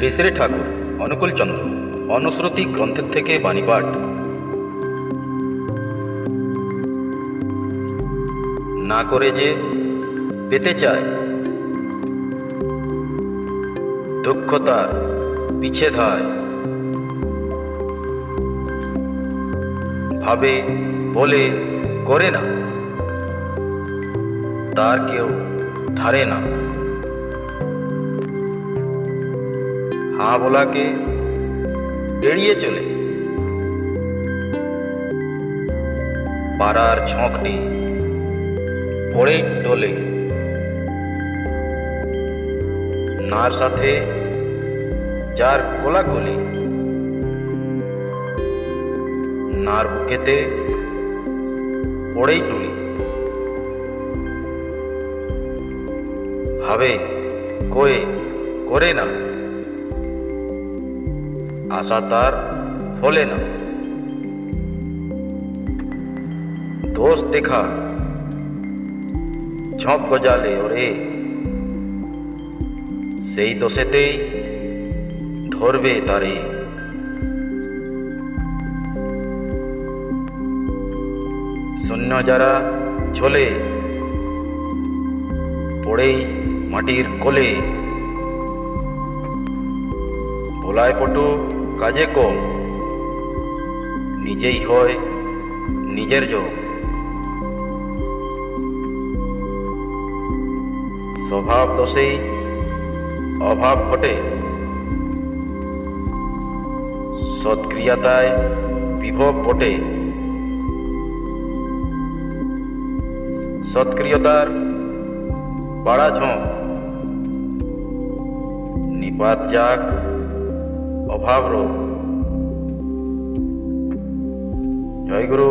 শ্রী শ্রী ঠাকুর, অনুকূল চন্দ্র, অনুশ্রুতি গ্রন্থের থেকে বাণীপাঠ না করে যে পেতে চায় তার পিছে ধায় ভাবে, বলে, করে না, তার কেউ ধারে না। হাঁ বলাকে এড়িয়ে চলে। পাড়ার ঝোঁকটি পড়েই ডোলে নার সাথে যার কোলাকুলি। নার বুকেতে পড়েই টুলি। ভাবে, কয়ে, করে না। আশা তার ফলে না। দোষ দেখা। ঝোঁক গজালে ওরে। সেই দোষেতেই ধরবে তারে। শূন্য যারা ঝোলে, পড়েই মাটির কোলে। ভোলায় পটু কাজে কম। নিজেই হয়, নিজের যোগ স্বভাব দোষেই অভাব ঘটে। সৎক্রিয়াতায় বিভব বটে। সৎক্রিয়তার পাড়া ঝোঁক। নিপাত যাক অভাব রোগ জয় গুরু